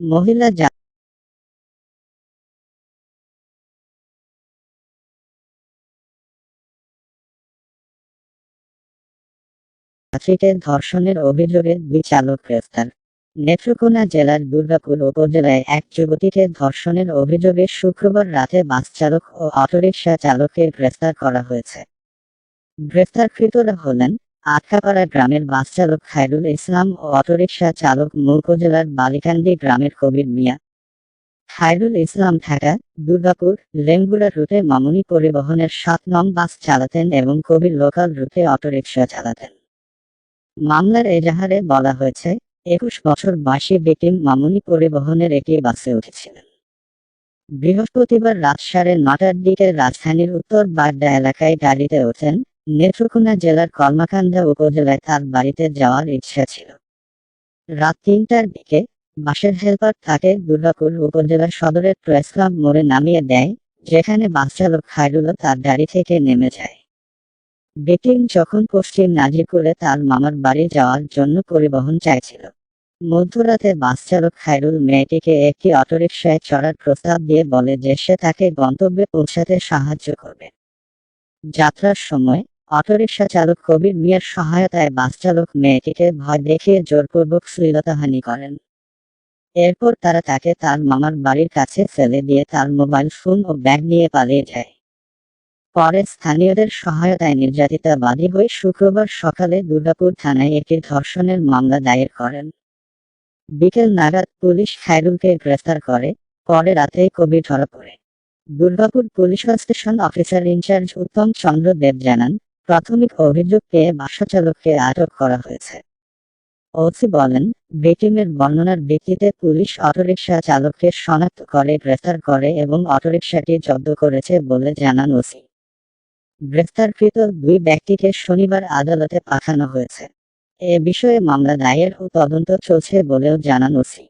মহিলা যা ধর্ষণের অভিযোগে দুই চালক গ্রেফতার। নেত্রকোনা জেলার দুর্গাপুর উপজেলায় এক যুবতীকে ধর্ষণের অভিযোগে শুক্রবার রাতে বাস চালক ও অটোরিকশা চালককে গ্রেফতার করা হয়েছে। গ্রেফতারকৃতরা হলেন আটকাপাড়া গ্রামের বাস চালক খায়রুল ইসলাম ও অটোরিকশা চালক মৌকজেলার বালিকান্দি গ্রামের কবির মিয়া। খায়রুল ইসলাম ঢাকা, দুর্গাপুর, লেঙ্গুড়া রুটে মামুনি পরিবহনের সাত নং বাস চালাতেন এবং কবির লোকাল রুটে অটোরিকশা চালাতেন। মামলার এজাহারে বলা হয়েছে, একুশ বছর বয়সী ভিকটিম মামুনি পরিবহনের একটি বাসে উঠেছিলেন। বৃহস্পতিবার রাত সাড়ে নটার দিকে রাজধানীর উত্তর বাড্ডা এলাকায় গাড়িতে ওঠেন নেত্রকোনা জেলার কর্মাকান্দা উপজেলায় তার বাড়িতে যাওয়ার ইচ্ছা ছিল। রাত তিনটার দিকে বাসের হেলপার তাকে দুর্গাপুর উপজেলা সদরের প্রেস ক্লাব মোড়ে নামিয়ে দেয়, যেখানে বাস চালক খায়রুলও তার গাড়ি থেকে নেমে যায়। ভিকটিম যখন পশ্চিম নাজিরপুরে তার মামার বাড়ি যাওয়ার জন্য পরিবহন চাইছিল। মধ্যরাতে বাস চালক খাইরুল মেয়েটিকে একটি অটোরিকশায় চড়ার প্রস্তাব দিয়ে বলে যে সে তাকে গন্তব্যে পৌঁছাতে সাহায্য করবে। যাত্রার সময় অটোরিকশা চালক কবির মিয়ার সহায়তায় বাস চালক মেয়েটিকে ভয় দেখিয়ে জোরপূর্বক শ্লীলতাহানি করেন। এরপর তারা তাকে তার মামার বাড়ির কাছে ফেলে দিয়ে তার মোবাইল ফোন ও ব্যাগ নিয়ে পালিয়ে যায়। পরে স্থানীয়দের সহায়তায় নির্যাতিতা বাদী হয়ে শুক্রবার সকালে দুর্গাপুর থানায় একটি ধর্ষণের মামলা দায়ের করেন। বিকেল নাগাদ পুলিশ খায়রুলকে গ্রেফতার করে, পরে রাতে কবি ধরা পড়ে। Durgapur police station officer in charge Uttam Chandra Deb জানান প্রাথমিক অভিযোগ পেয়ে বাসা চালককে আটক করা হয়েছে। ওসি বলেন, ভিকটিমের বর্ণনার ভিত্তিতে পুলিশ অটোরিকশা চালককে শনাক্ত করে, গ্রেফতার করে এবং অটোরিকশাটি জব্দ করেছে বলে জানান ওসি। গ্রেফতারকৃত দুই ব্যক্তিকে শনিবার আদালতে পাঠানো হয়েছে। এ বিষয়ে মামলা দায়ের ও তদন্ত চলছে বলেও জানান ওসি।